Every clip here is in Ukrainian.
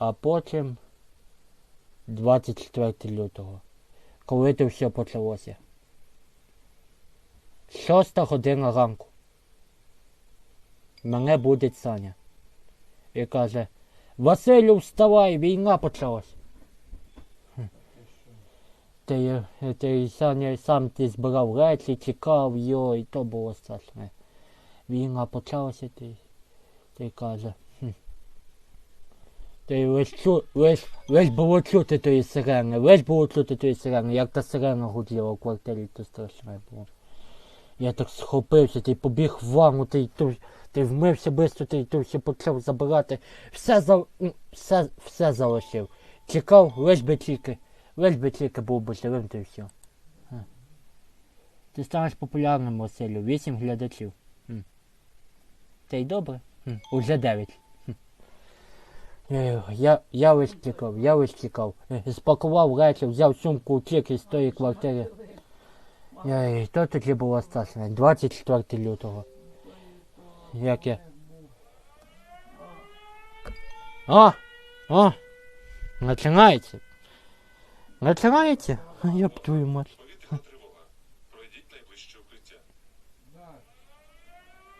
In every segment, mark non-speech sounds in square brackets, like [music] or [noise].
А потім 24 лютого. Коли це все почалося. Шоста година ранку. Мене будить Саня. І каже, Василю, вставай, війна почалась. Ти, ти Саня сам ти збирав речі, чекав, йой, то було страшне. Війна почалася, ти, ти каже. Хм. Ти лиш, чу, лиш, лиш було чути тої сирени, лиш було чути тої сирени, як та сирена гуділа в квартирі, то страшне було. Я так схопився, ти побіг в ванну, ти, ти, вмився швидко, ти, ти все почав забирати. Все, за, все, все залишив. Чекав, лиш би тільки, лиш би тільки був би живим, то й все. Ти станеш популярним, Василю, вісім глядачів. Та й добре. М. Уже дев'ять. Ех, Я, я лиш я лиш чекав. Е, Спакував речі, взяв сумку, утік із тої квартири. Ей, то тоді було страшно. 24 лютого. Як я. О! О! Починається. Починається? Я б твою мать. Пройдіть найближче укриття.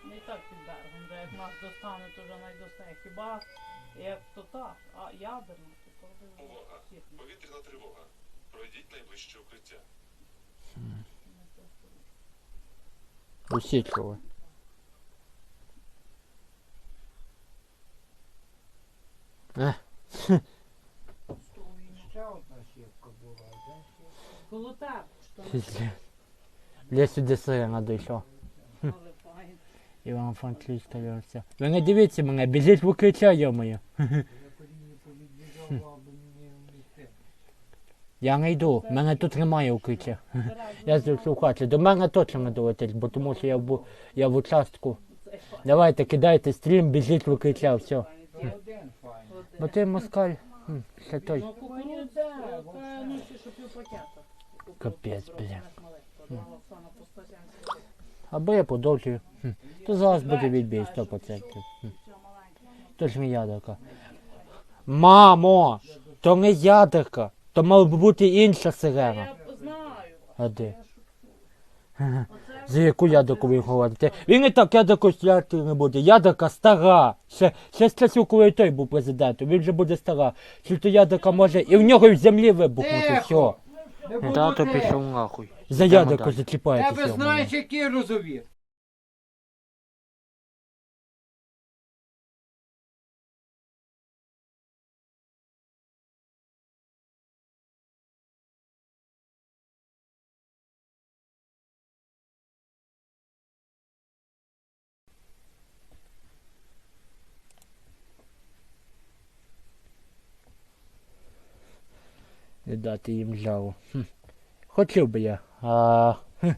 Не так під берегом, де як нас достануть, то вже найдостане. Хіба як то так, а ядерно, то то Увага! Повітряна тривога. Пройдіть найближче укриття. Усі чули. Ех, Ще одна щепка була, да? Коло тебе, що. Я сюди сирена дійшов. але Іван Франківська все. Ви не дивіться мене, біжіть в укриття, йомою. [laughs] Я не. Йду, мене тут немає укриття. [laughs] Я в хаті. До мене точно не долетить, бо тому що я в, я в участку. Давайте кидайте стрім, біжіть в укриття, все. Бо ти москаль, ще той. Капець, бля. Продала Оксана по 170. Або я продовжую. Хм. То зараз буде відбій 100%. Хм. То ж не ядерка. Мамо! То не ядерка. То мала б бути інша сирена. А де? За яку ядерку ви говорите? Він і так ядерку стріляти не буде. Ядерка стара. Ще, ще з часів, коли той був президентом, він вже буде стара. Чи то ядерка може і в нього і в землі вибухнути. Все. Тато пішов нахуй. За ядерку зачіпаєтеся. Тебе в мене. знаєш, який розовір? Не дати їм жару. Хм. Хотів би я, а, хм,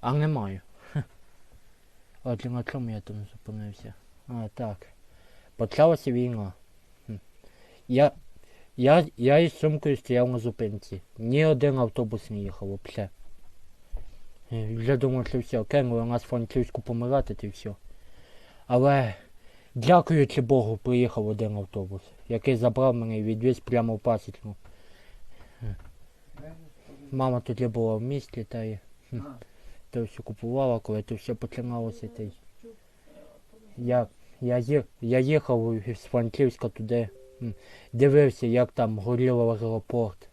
а не маю. Хм. Отже, на чому я там зупинився? А, так. Почалася війна. Я, я, я із сумкою стояв на зупинці. Ні один автобус не їхав взагалі. Вже думав, що все, кинули нас в Франківську помирати, і все. Але, дякуючи Богу, приїхав один автобус, який забрав мене і відвіз прямо в пасічну. Мама тоді була в місті та й то все купувала, коли то все починалося. Та й... Я, я, я їхав з Франківська туди, дивився, як там горіло аеропорт.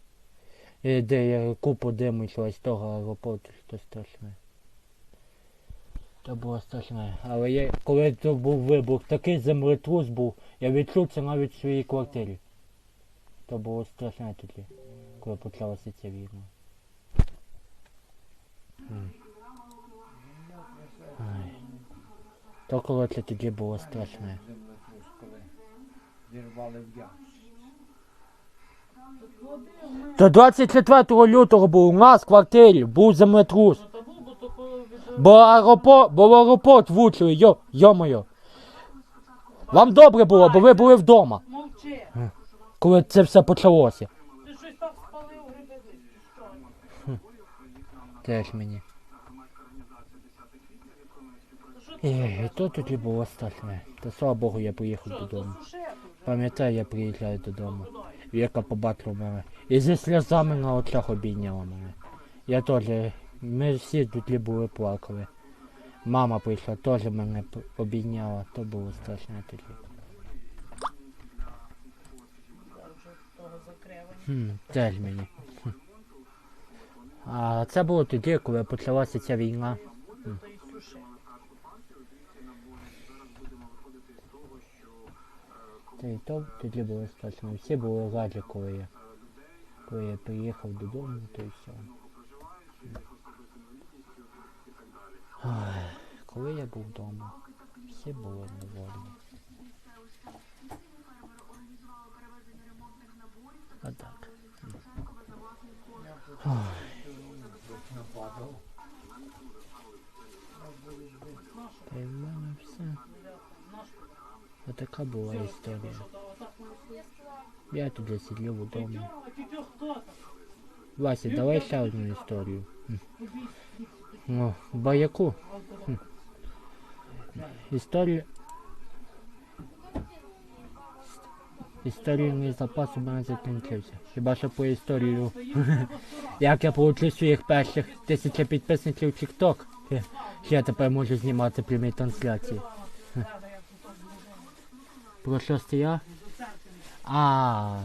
І де я купу диму йшла з того аеропорту, що страшне. Це було страшне. Але я, коли то був вибух, такий землетрус був, я відчув це навіть в своїй квартирі. То було страшне тоді, коли почалася ця війна. То коли це тоді було страшне. То 24 лютого був у нас в квартирі, був землетрус. Бо. Аеропорт, бо в аеропорт влучили, йо, йо-моє. Вам добре було, бо ви були вдома, коли це все почалося. Ти щось так спалив гриби, що? Теж мені. І, і то тоді було страшне. Та слава Богу, я приїхав додому. Пам'ятаю, я приїжджаю додому. Віка побачила мене. І зі сльозами на очах обійняла мене. Я теж, ми всі тоді були плакали. Мама прийшла, теж мене обійняла, то було страшне тоді. Хм, теж мені. А це було тоді, коли почалася ця війна. Буде то. Та і то тоді було страшно. Всі були раді, коли я, коли я приїхав додому, то і все. Ой, коли я був вдома, всі були недовольні. А так. Та й в мене все. Наш Отака була історія. Я тоді сидів удома. Вася, давай ще одну історію. О, баяку. Хм. Історія. Історійний запас у мене закінчився. Хіба що по історію. [laughs] Як я получив своїх перших тисяча підписників в TikTok. Я тепер можу знімати прямі трансляції. Про що я? А.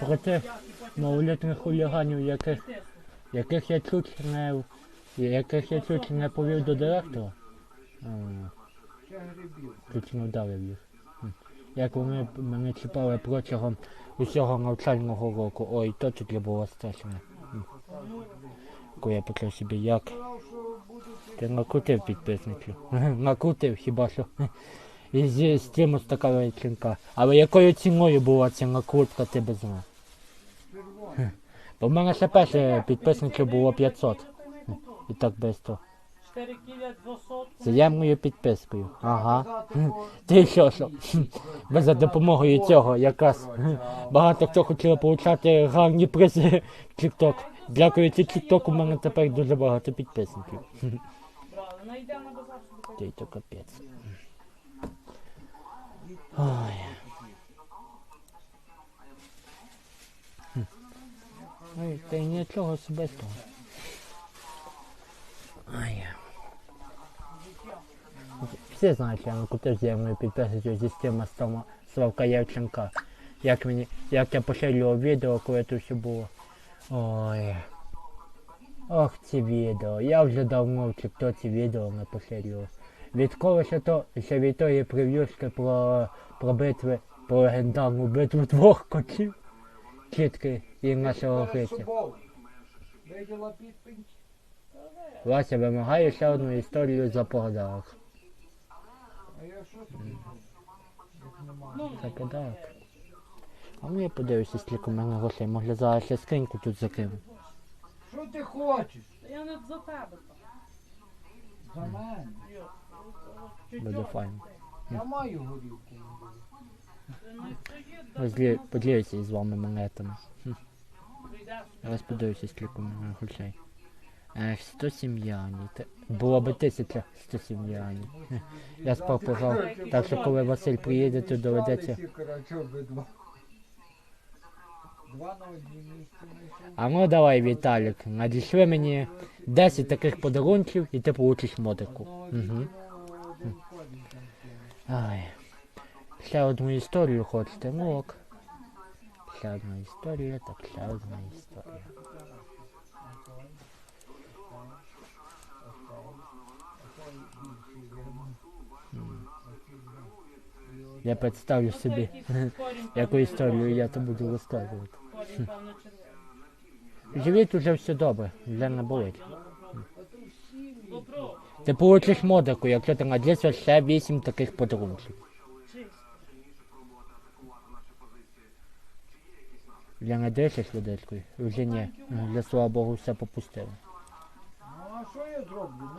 Проти малолітніх хуліганів, яких, яких я чуть не яких я чуть не повів до директора. Чуть не вдарив їх. Як вони мене чіпали протягом усього навчального року. Ой, то тоді було страшно. Коли я почав собі як. Ти накрутив підписників. [laughs] накрутив хіба що. І з, з чимось така вечінка. Але якою ціною була ця накрутка, ти би знав. Бо в мене ще перше підписників було 500. І так швидко. 4 кіля 200. Взаємною підпискою. Ага. Ти що, що? Ви за допомогою цього якраз багато хто хотів отримати гарні призи в TikTok. Дякуючи TikTok у мене тепер дуже багато підписників. Та й то капець. Ой. Ой, та й нічого особистого. Ай. Всі знають, я накупив землю підписую зі стіма Славка Євченка. Як мені, як я поширював відео, коли це все було. Ой. Ох, ці відео. Я вже давно в тіктоці відео не поширював. Відколи ще то, ще від тої прев'юшки про, про битви, про легендарну битву двох котів. Чітки і нашого підпинь. Вася вимагає ще одну історію за подарок. А я що тобі? Як нема. Ну, За подарок. А ну я подивлюся, скільки в мене грошей. Може зараз ще скриньку тут закину. Що ти хочеш? Я не за тебе. За мене. Буде файно. Я маю горілку. Розлі... Поділюся із вами монетами. Зараз подивлюся, скільки грошей. Ех, 107 юанів. Було би 1100 юанів. Хе. Я спав пожав. Так що коли Василь приїде, то доведеться. А ну давай, Віталік, надійшли мені 10 таких подарунків і ти получиш мотику. Угу. вікно, один ходить там. Ай. Ще одну історію хочете? Ну ок. Ще одна історія, так ще одна історія. Я представлю собі, яку [laughs] історію я то буду розказувати. Корінь, певно, червоний. Живіт уже все добре, вже не. Ти получиш модику, якщо ти надійся ще 8 таких подарунків. Вже не дишиш водичкою? Вже ні. Для слава Богу все попустило. Ну а що я зроблю?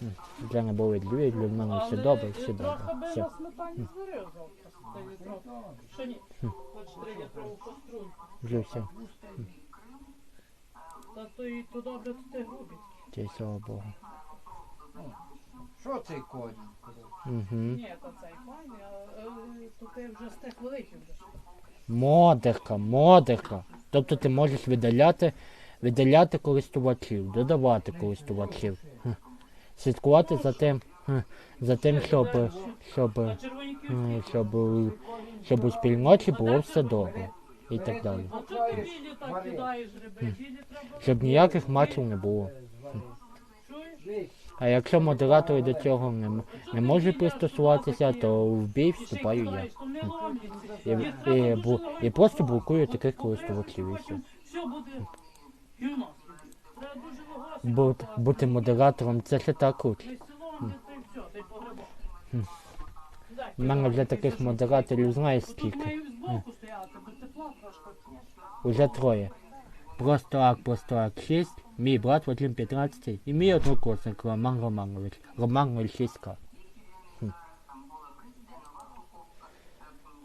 Ну, Вже не болить живіт, в мене все добре, все добре. Все. Вже все. Та то і то добре, то ти грубить. Чи слава Богу. Що цей конь? Угу. Ні, то цей файний, а е, то ти вже з тих великих вже. Модерка, модерка. Тобто ти можеш видаляти, видаляти користувачів, додавати користувачів. Хм. Слідкувати за тим, хм, за тим, щоб, щоб, червоні м, квітки. щоб, щоб у спільноті було все добре. І так далі. А ти білі так кидаєш? Білі треба. Щоб ніяких матчів не було. А якщо модератори до цього не, не можуть пристосуватися, то в бій вступаю я. І, і, бу- і просто блокую таких користувачів і все. Вагося. Бути, модератором це ще так круто. І У мене вже таких модераторів знаєш скільки. Уже троє. Просто ак, просто ак 6, мій брат Вадим 15 і мій однокурсник Роман Романович. Роман 06К. Хм.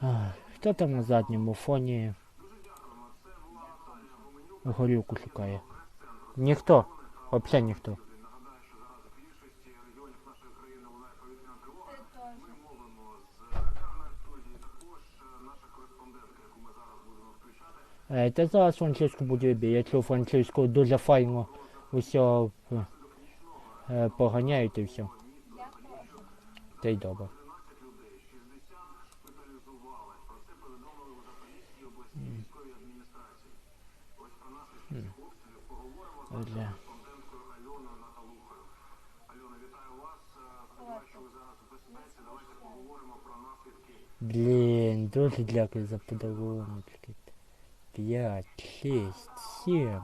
Ах, Хто там на задньому фоні горілку шукає? Ніхто. Взагалі ніхто. Та зараз Франциско буде бій. Я чув Франциско дуже файно усе е, е, поганяють і все. Та й добре. Отже. Блін, дуже дякую за подарунки. П'ять, шість, сім.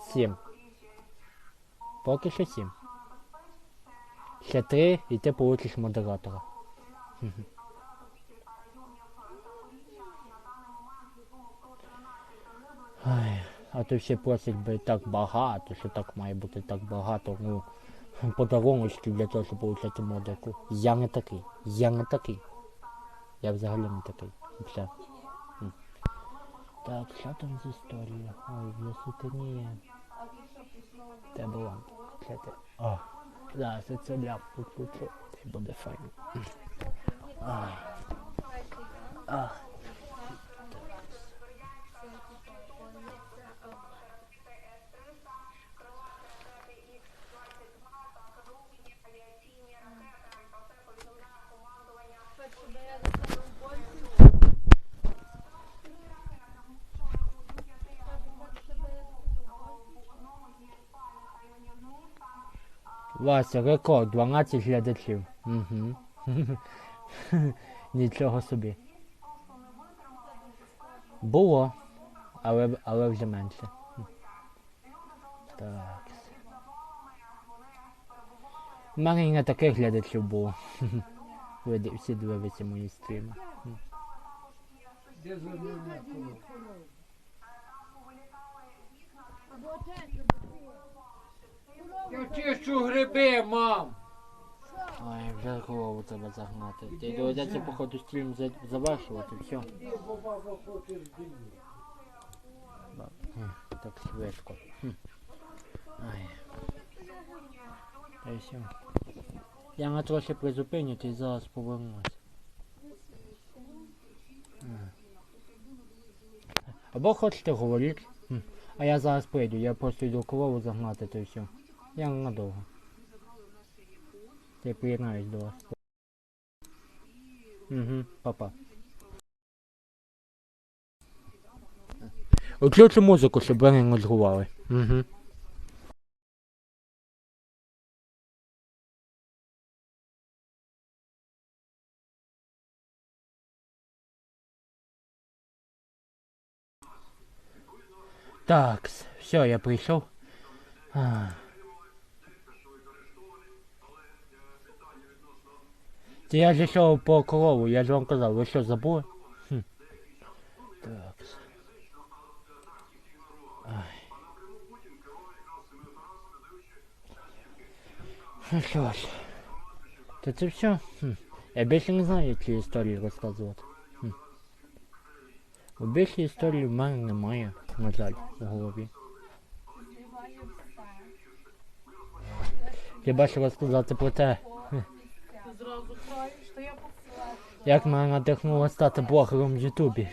Сім. Поки що сім. Ще три, і ти получиш модератора. Ай, а то всі просять би так багато, що так має бути так багато. Ну, подаруночки для того, щоб отримати модерку. Я не такий. Я не такий. Я взагалі не такий. Все. Так, що там з історією? Ой, в. Де була? Це ти. О, зараз я це ляп підключу. Це буде файно. Ах. Ах. Вася, рекорд, 12 глядачів. Угу. [laughs] Нічого собі. Було, але, але вже менше. Так. У мене і не таких глядачів було. [laughs] Ви всі дивилися мої стріми. Де звернення чищу гриби, мам! Ой, вже голову треба загнати. Ти доведеться, походу, стрім за- завершувати, все. Іди, бо баба хоче здивити. Так швидко. Хм. Ай. Та й все. Я на трохи призупиню, і зараз повернусь. М. Або хочете говорити, Хм. а я зараз прийду, я просто йду корову загнати, то й все. Я ненадовго. Я приєднаюсь до вас. Угу, папа. Включу музику, щоб ви не. Угу. Так, все, я прийшов. А. Це я ж йшов по корову, я ж вам казав, ви що забули? Хм. Так. Ну що ж, то це все. Хм. Я більше не знаю, які історії розказувати. Хм. Бо більше історій в мене немає, на жаль, у голові. Хіба що розказати про те, Ти зразу краєш, то я посилаю. Як мене надихнуло стати блогером в Ютубі.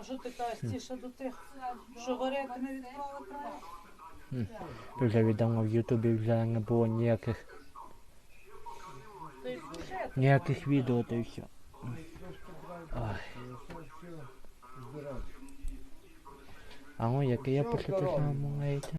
А що ти кажеш, ті до тих, що варити не краєш? Дуже відомо в Ютубі вже не було ніяких, ніяких відео та й все. А ну, яке я те саме маєте?